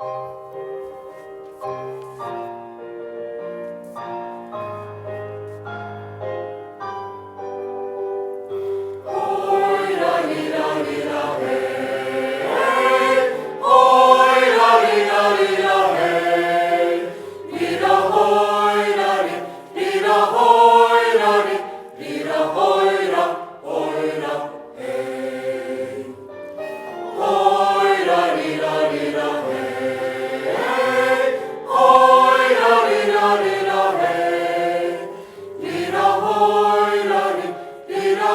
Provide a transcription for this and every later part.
you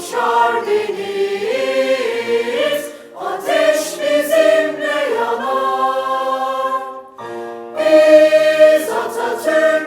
uçar ateş bizimle yanar. Biz Atatürk